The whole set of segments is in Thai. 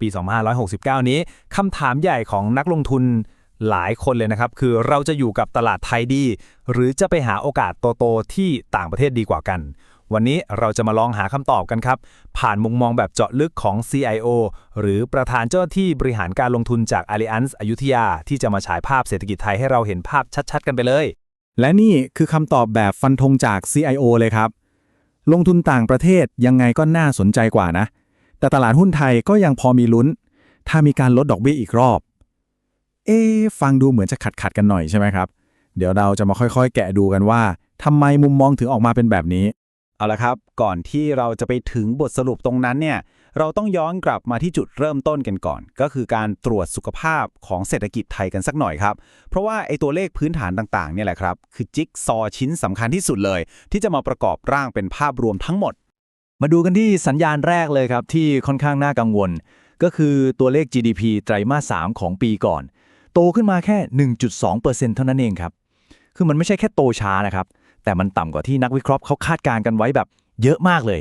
ปี 2569 นี้คำถามใหญ่ของนักลงทุนหลายคนเลยนะครับ คือเราจะอยู่กับตลาดไทยดี หรือจะไปหาโอกาสโตๆที่ต่างประเทศดีกว่ากัน วันนี้เราจะมาลองหาคำตอบกันครับ ผ่านมุมมองแบบเจาะลึกของ CIO หรือประธานเจ้าที่บริหารการลงทุนจาก Allianz อยุธยา ที่จะมาฉายภาพเศรษฐกิจไทยให้เราเห็นภาพชัดๆ กันไปเลย และนี่คือคำตอบแบบฟันธงจาก CIO เลยครับ ลงทุนต่างประเทศยังไงก็น่าสนใจกว่านะ แต่ตลาดหุ้นไทยก็ยังพอมีลุ้น ถ้ามีการลดดอกเบี้ยอีกรอบ เอ๊ฟังดูเหมือนจะขัดขัดกันหน่อยใช่ไหมครับ เดี๋ยวเราจะมาค่อยๆ แกะดูกันว่าทำไมมุมมองถึงออกมาเป็นแบบนี้ เอาละครับ ก่อนที่เราจะไปถึงบทสรุปตรงนั้นเนี่ย เราต้องย้อนกลับมาที่จุดเริ่มต้นกันก่อน ก็คือการตรวจสุขภาพของเศรษฐกิจไทยกันสักหน่อยครับ เพราะว่าไอ้ตัวเลขพื้นฐานต่างๆเนี่ยแหละครับ คือจิ๊กซอว์ชิ้นสำคัญที่สุดเลย ที่จะมาประกอบร่างเป็นภาพรวมทั้งหมด มาดูกันที่สัญญาณแรกเลยครับ ที่ค่อนข้างน่ากังวล ก็คือตัวเลข GDP ไตรมาส 3 ของปีก่อน โตขึ้นมาแค่ 1.2%เท่านั้นเองครับ คือมันไม่ใช่แค่โตช้านะครับ แต่มันต่ำกว่าที่นักวิเคราะห์เขาคาดการณ์กันไว้แบบเยอะมากเลย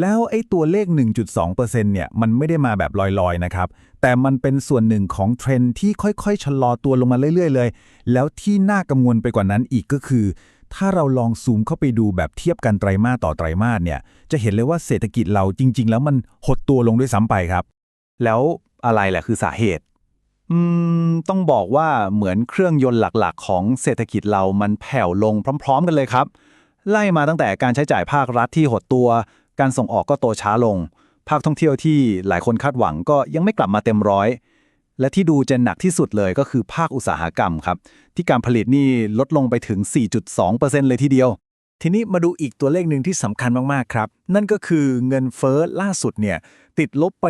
แล้วไอ้ตัวเลข 1.2%เนี่ย มันไม่ได้มาแบบลอยๆ นะครับ แต่มันเป็นส่วนหนึ่งของเทรนที่ค่อยๆ ชะลอตัวลงมาเรื่อยๆ เลย แล้วที่น่ากังวลไปกว่านั้นอีกก็คือ ถ้าเราลองซูมเข้าไปดูแบบเทียบกันไตรมาสต่อไตรมาสเนี่ย จะเห็นเลยว่าเศรษฐกิจเราจริง ๆ แล้วมันหดตัวลงด้วยซ้ำไปครับ แล้วอะไรแหละคือสาเหตุ อืม ต้องบอกว่าเหมือนเครื่องยนต์หลักๆ ของเศรษฐกิจเรามันแผ่วลงพร้อม ๆ กันเลยครับ ไล่มาตั้งแต่การใช้จ่ายภาครัฐที่หดตัว การส่งออกก็โตช้าลง ภาคท่องเที่ยวที่หลายคนคาดหวังก็ยังไม่กลับมาเต็มร้อย และที่ดูจะหนักที่สุดเลยก็คือภาคอุตสาหกรรมครับ ที่การผลิตนี่ลดลงไปถึง 4.2%เลยทีเดียว ทีนี้มาดูอีกตัวเลขหนึ่งที่สำคัญมาก ๆ ครับ นั่นก็คือเงินเฟ้อล่าสุดเนี่ยติดลบไป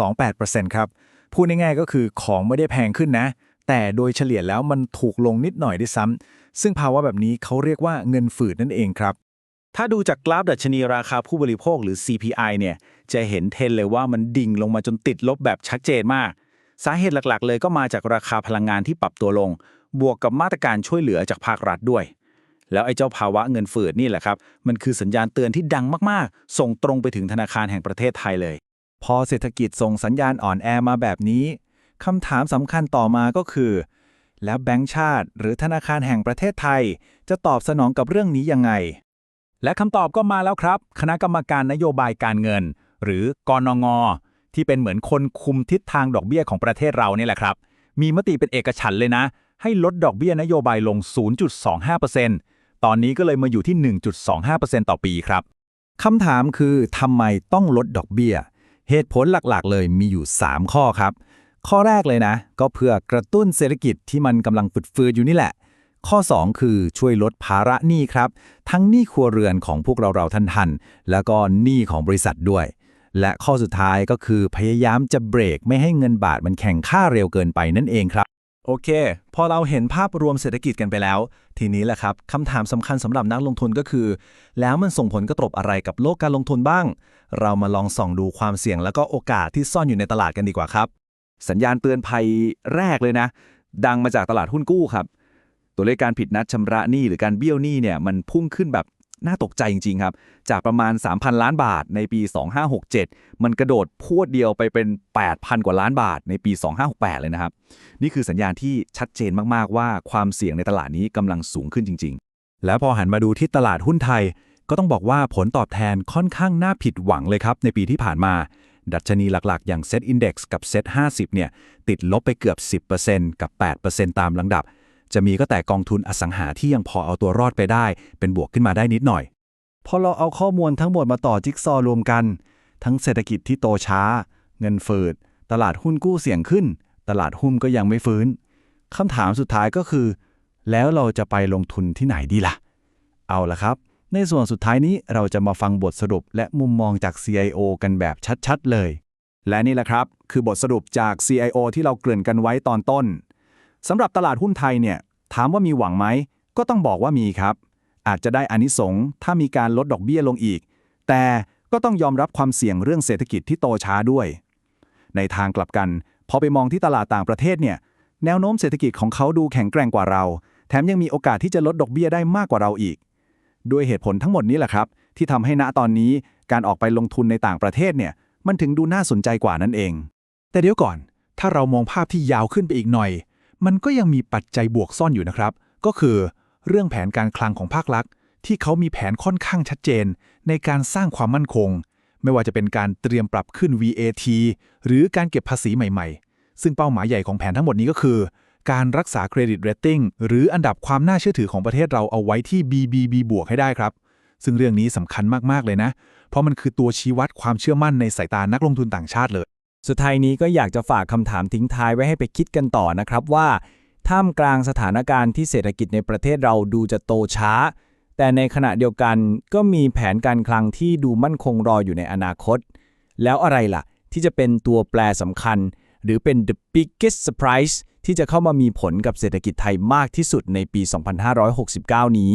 0.28%ครับ พูดง่ายๆก็คือของไม่ได้แพงขึ้นนะ แต่โดยเฉลี่ยแล้วมันถูกลงนิดหน่อยด้วยซ้ำซึ่งภาวะแบบนี้เขาเรียกว่าเงินฝืดนั่นเองครับถ้าดูจากกราฟดัชนีราคาผู้บริโภคหรือ CPI เนี่ย จะเห็นเทรนเลยว่ามันดิ่งลงมาจนติดลบแบบชัดเจนมาก สาเหตุหลักๆ เลยก็มาจากราคาพลังงานที่ปรับตัวลง บวกกับมาตรการช่วยเหลือจากภาครัฐด้วย แล้วไอ้เจ้าภาวะเงินฝืดนี่แหละครับ มันคือสัญญาณเตือนที่ดังมากๆ ส่งตรงไปถึงธนาคารแห่งประเทศไทยเลย พอเศรษฐกิจส่งสัญญาณอ่อนแอมาแบบนี้คำถามสำคัญต่อมาก็คือ แล้วแบงก์ชาติ หรือธนาคารแห่งประเทศไทย จะตอบสนองกับเรื่องนี้ยังไง และคำตอบก็มาแล้วครับ คณะกรรมการนโยบายการเงิน หรือกนง ที่เป็นเหมือนคนคุมทิศทางดอกเบี้ยของประเทศเรานี่แหละครับ มีมติเป็นเอกฉันท์เลยนะ ให้ลดดอกเบี้ยนโยบายลง 0.25%ตอนนี้ก็เลยมาอยู่ที่ 1.25%ต่อปีครับคำถามคือทำไมต้องลดดอกเบี้ย เหตุผลหลักๆ เลยมีอยู่ 3 ข้อครับ ข้อแรกเลยนะ ก็เพื่อกระตุ้นเศรษฐกิจที่มันกำลังฟืดๆอยู่นี่แหละ ข้อ 2 คือช่วยลดภาระหนี้ครับ ทั้งหนี้ครัวเรือนของพวกเราเราท่านๆ แล้วก็หนี้ของบริษัทด้วย และข้อสุดท้ายก็คือพยายามจะเบรกไม่ให้เงินบาทมันแข่งค่าเร็วเกินไปนั่นเองครับ โอเค พอเราเห็นภาพรวมเศรษฐกิจกันไปแล้ว ทีนี้แหละครับคำถามสำคัญสำหรับนักลงทุนก็คือ แล้วมันส่งผลกระทบอะไรกับโลกการลงทุนบ้าง เรามาลองส่องดูความเสี่ยงแล้วก็โอกาสที่ซ่อนอยู่ในตลาดกันดีกว่าครับ สัญญาณเตือนภัยแรกเลยนะ ดังมาจากตลาดหุ้นกู้ครับ ตัวเลขการผิดนัดชำระหนี้หรือการเบี้ยวหนี้เนี่ยมันพุ่งขึ้นแบบ น่าตกใจจริง ๆ ครับ จากประมาณ 3,000 ล้านบาทในปี 2567 มันกระโดดพรวดเดียวไปเป็น 8,000 กว่าล้านบาทในปี 2568 เลยนะครับ นี่คือสัญญาณที่ชัดเจนมากๆว่าความเสี่ยงในตลาดนี้กำลังสูงขึ้นจริง ๆ แล้วพอหันมาดูที่ตลาดหุ้นไทย ก็ต้องบอกว่าผลตอบแทนค่อนข้างน่าผิดหวังเลยครับในปีที่ผ่านมา ดัชนีหลักๆ อย่าง Set Index กับ Set 50 เนี่ยติดลบไปเกือบ 10%กับ 8%ตามลำดับ จะมีก็แต่กองทุนอสังหาที่ยังพอเอาตัวรอดไปได้ เป็นบวกขึ้นมาได้นิดหน่อย พอเราเอาข้อมูลทั้งหมดมาต่อจิ๊กซอว์รวมกัน ทั้งเศรษฐกิจที่โตช้า เงินเฟ้อตลาดหุ้นกู้เสี่ยงขึ้น ตลาดหุ้นก็ยังไม่ฟื้นคำถามสุดท้ายก็คือ แล้วเราจะไปลงทุนที่ไหนดีล่ะ เอาละครับ ในส่วนสุดท้ายนี้เราจะมาฟังบทสรุปและมุมมองจาก CIO กันแบบชัดๆเลย และนี่แหละครับ คือบทสรุปจาก CIO ที่เราเกริ่นกันไว้ตอนต้น สำหรับตลาดหุ้นไทยเนี่ยถามว่ามีหวังไหม ก็ต้องบอกว่ามีครับ อาจจะได้อานิสงส์ถ้ามีการลดดอกเบี้ยลงอีก แต่ก็ต้องยอมรับความเสี่ยงเรื่องเศรษฐกิจที่โตช้าด้วย ในทางกลับกัน พอไปมองที่ตลาดต่างประเทศเนี่ยแนวโน้มเศรษฐกิจของเขาดูแข็งแกร่งกว่าเรา แถมยังมีโอกาสที่จะลดดอกเบี้ยได้มากกว่าเราอีก ด้วยเหตุผลทั้งหมดนี้แหละครับ ที่ทำให้ณตอนนี้การออกไปลงทุนในต่างประเทศเนี่ยมันถึงดูน่าสนใจกว่านั่นเอง แต่เดี๋ยวก่อน ถ้าเรามองภาพที่ยาวขึ้นไปอีกหน่อย มันก็ยังมีปัจจัยบวกซ่อนอยู่นะครับ ก็คือเรื่องแผนการคลังของภาครัฐที่เขามีแผนค่อนข้างชัดเจน ในการสร้างความมั่นคง ไม่ว่าจะเป็นการเตรียมปรับขึ้น VAT หรือการเก็บภาษีใหม่ๆ ซึ่งเป้าหมายใหญ่ของแผนทั้งหมดนี้ก็คือ การรักษาเครดิตเรตติ้งหรืออันดับความน่าเชื่อถือของประเทศเราเอาไว้ที่ BBB บวกให้ได้ครับ ซึ่งเรื่องนี้สำคัญมากๆเลยนะ เพราะมันคือตัวชี้วัดความเชื่อมั่นในสายตานักลงทุนต่างชาติเลย สุดท้ายนี้ก็อยากจะฝากคำถามทิ้งท้ายไว้ให้ไปคิดกันต่อนะครับว่าท่ามกลางสถานการณ์ที่เศรษฐกิจในประเทศเราดูจะโตช้า แต่ในขณะเดียวกันก็มีแผนการคลังที่ดูมั่นคงรออยู่ในอนาคต แล้วอะไรล่ะ ที่จะเป็นตัวแปรสำคัญ หรือเป็น the biggest surprise ที่จะเข้ามามีผลกับเศรษฐกิจไทยมากที่สุดในปี 2569 นี้